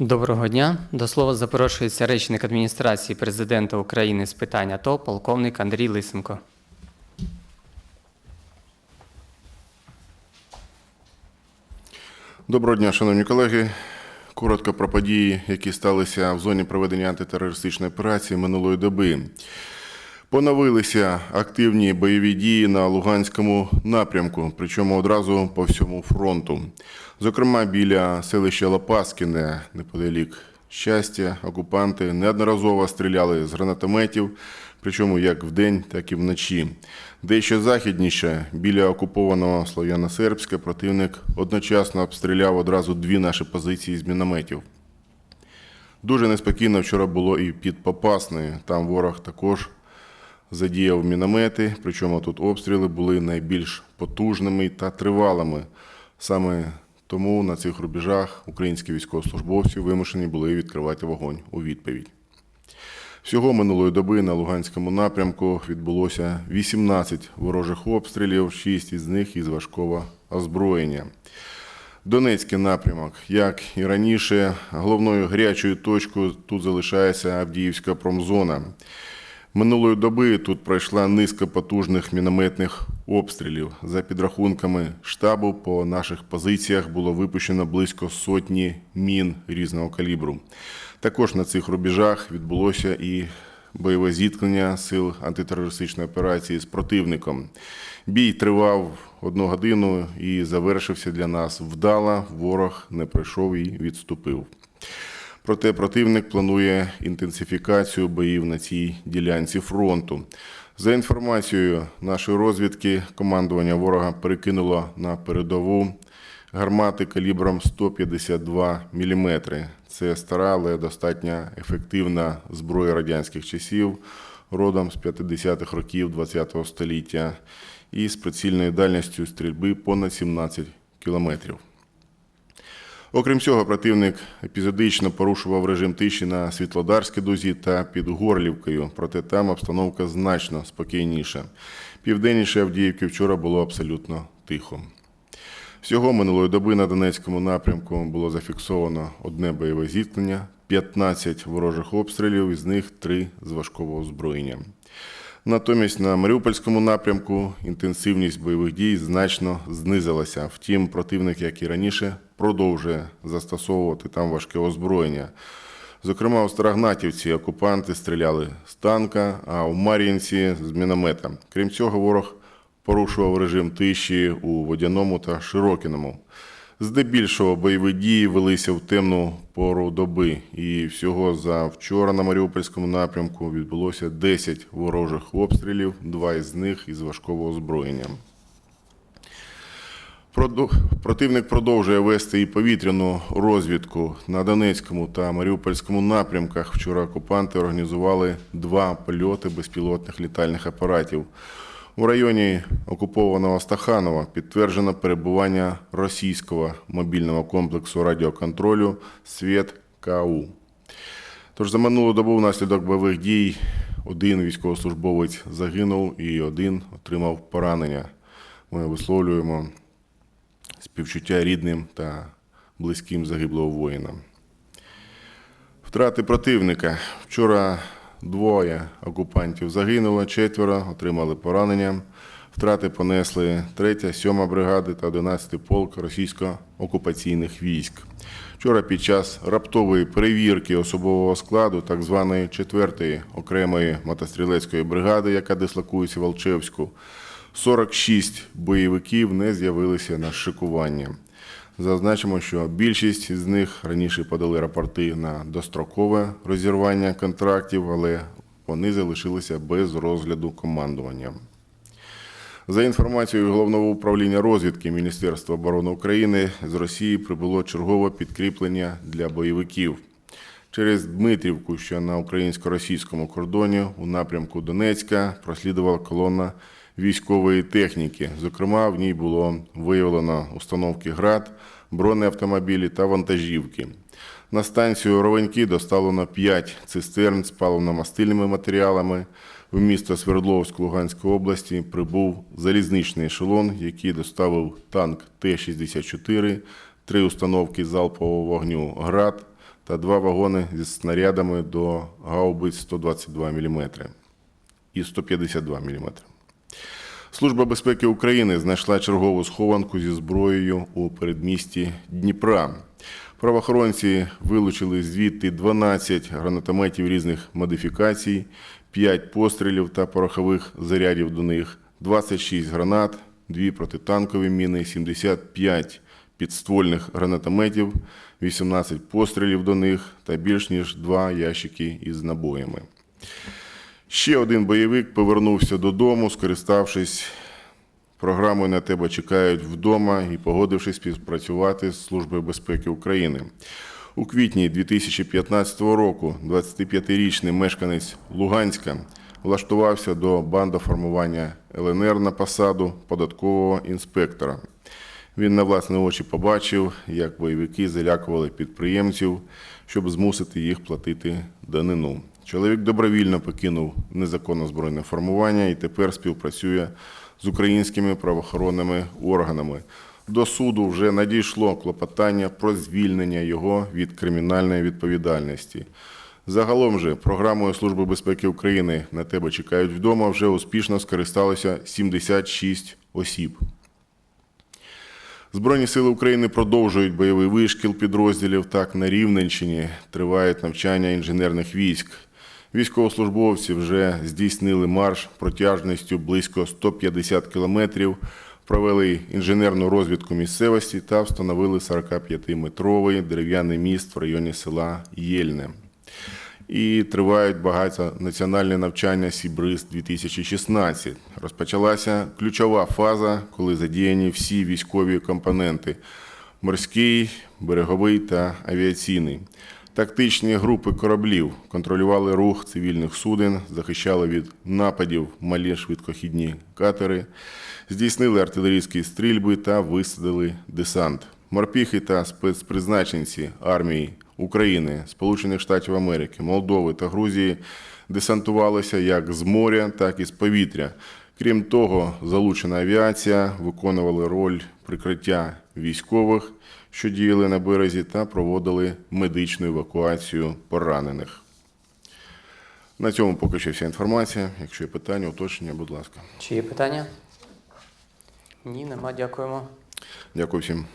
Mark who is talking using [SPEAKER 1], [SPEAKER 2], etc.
[SPEAKER 1] Доброго дня. До слова запрошується речник адміністрації президента України з питань АТО, полковник Андрій Лисенко.
[SPEAKER 2] Доброго дня, шановні колеги. Коротко про події, які сталися в зоні проведення антитерористичної операції минулої доби. Поновилися активні бойові дії на Луганському напрямку, причому одразу по всьому фронту. Зокрема, біля селища Лопаскіне, неподалік щастя, окупанти неодноразово стріляли з гранатометів, причому як вдень, так і вночі. Дещо західніше, біля окупованого Слов'яно-Сербська, противник одночасно обстріляв одразу дві наші позиції з мінометів. Дуже неспокійно вчора було і під Попасною. Там ворог також задіяв міномети, причому тут обстріли були найбільш потужними та тривалими. Саме тому на цих рубежах українські військовослужбовці вимушені були відкривати вогонь у відповідь. Всього минулої доби на Луганському напрямку відбулося 18 ворожих обстрілів, 6 із них із важкого озброєння. Донецький напрямок, як і раніше, головною гарячою точкою тут залишається Авдіївська промзона. Минулої доби тут пройшла низка потужних мінометних обстрілів. За підрахунками штабу, по наших позиціях було випущено близько сотні мін різного калібру. Також на цих рубежах відбулося і бойове зіткнення сил антитерористичної операції з противником. Бій тривав одну годину і завершився для нас вдало. Ворог не пройшов і відступив. Проте противник планує інтенсифікацію боїв на цій ділянці фронту. За інформацією нашої розвідки, командування ворога перекинуло на передову гармати калібром 152 мм. Це стара, але достатньо ефективна зброя радянських часів, родом з 50-х років ХХ століття і з прицільною дальністю стрільби понад 17 кілометрів. Окрім цього, противник епізодично порушував режим тиші на Світлодарській дузі та під Горлівкою, проте там обстановка значно спокійніша. Південніше Авдіївки вчора було абсолютно тихо. Всього минулої доби на Донецькому напрямку було зафіксовано одне бойове зіткнення, 15 ворожих обстрілів, із них 3 з важкого озброєння. Натомість на Маріупольському напрямку інтенсивність бойових дій значно знизилася. Втім, противник, як і раніше, продовжує застосовувати там важке озброєння. Зокрема, у Старогнатівці окупанти стріляли з танка, а у Мар'їнці з міномета. Крім цього, ворог порушував режим тиші у Водяному та Широкіному. Здебільшого бойові дії велися в темну пору доби, і всього за вчора на Маріупольському напрямку відбулося 10 ворожих обстрілів, два із них із важкого озброєння. Противник продовжує вести і повітряну розвідку на Донецькому та Маріупольському напрямках. Вчора окупанти організували два польоти безпілотних літальних апаратів. У районі окупованого Стаханова підтверджено перебування російського мобільного комплексу радіоконтролю Світ КАУ. Тож за минулу добу внаслідок бойових дій один військовослужбовець загинув і один отримав поранення. Ми висловлюємо співчуття рідним та близьким загиблого воїна. Втрати противника. Вчора двоє окупантів загинуло, четверо отримали поранення. Втрати понесли 3, 7 бригади та 11 полк російсько-окупаційних військ. Вчора під час раптової перевірки особового складу так званої 4-ї окремої мотострілецької бригади, яка дислокується в Алчевську, 46 бойовиків не з'явилися на шикування. Зазначимо, що більшість з них раніше подали рапорти на дострокове розірвання контрактів, але вони залишилися без розгляду командування. За інформацією Головного управління розвідки Міністерства оборони України з Росії прибуло чергове підкріплення для бойовиків. Через Дмитрівку, що на українсько-російському кордоні у напрямку Донецька прослідувала колона військової техніки. Зокрема, в ній було виявлено установки ГРАД, бронеавтомобілі та вантажівки. На станцію Ровеньки доставлено 5 цистерн з паливно-мастильними матеріалами. В місто Свердловськ Луганської області прибув залізничний ешелон, який доставив танк Т-64, три установки залпового вогню ГРАД та два вагони зі снарядами до гаубиць 122 мм і 152 мм. Служба безпеки України знайшла чергову схованку зі зброєю у передмісті Дніпра. Правоохоронці вилучили звідти 12 гранатометів різних модифікацій, 5 пострілів та порохових зарядів до них, 26 гранат, 2 протитанкові міни, 75 підствольних гранатометів, 18 пострілів до них та більш ніж 2 ящики із набоями. Ще один бойовик повернувся додому, скориставшись програмою на тебе чекають вдома і погодившись співпрацювати з Службою безпеки України. У квітні 2015 року 25-річний мешканець Луганська влаштувався до бандоформування ЛНР на посаду податкового інспектора. Він на власні очі побачив, як бойовики залякували підприємців, щоб змусити їх платити данину. Чоловік добровільно покинув незаконне збройне формування і тепер співпрацює з українськими правоохоронними органами. До суду вже надійшло клопотання про звільнення його від кримінальної відповідальності. Загалом же програмою Служби безпеки України на тебе чекають вдома вже успішно скористалося 76 осіб. Збройні сили України продовжують бойовий вишкіл підрозділів. Так, на Рівненщині тривають навчання інженерних військ. Військовослужбовці вже здійснили марш протяжністю близько 150 кілометрів, провели інженерну розвідку місцевості та встановили 45-метровий дерев'яний міст в районі села Єльне. І тривають багатонаціональні навчання Сібриз 2016. Розпочалася ключова фаза, коли задіяні всі військові компоненти: морський, береговий та авіаційний. Тактичні групи кораблів контролювали рух цивільних суден, захищали від нападів малі швидкохідні катери, здійснили артилерійські стрільби та висадили десант. Морпіхи та спецпризначенці армії України, Сполучених Штатів Америки, Молдови та Грузії десантувалися як з моря, так і з повітря. Крім того, залучена авіація виконувала роль прикриття військових, що діяли на березі, та проводили медичну евакуацію поранених. На цьому поки що вся інформація. Якщо є питання, уточнення, будь ласка.
[SPEAKER 1] Чи є питання? Ні, нема, дякуємо.
[SPEAKER 2] Дякую всім.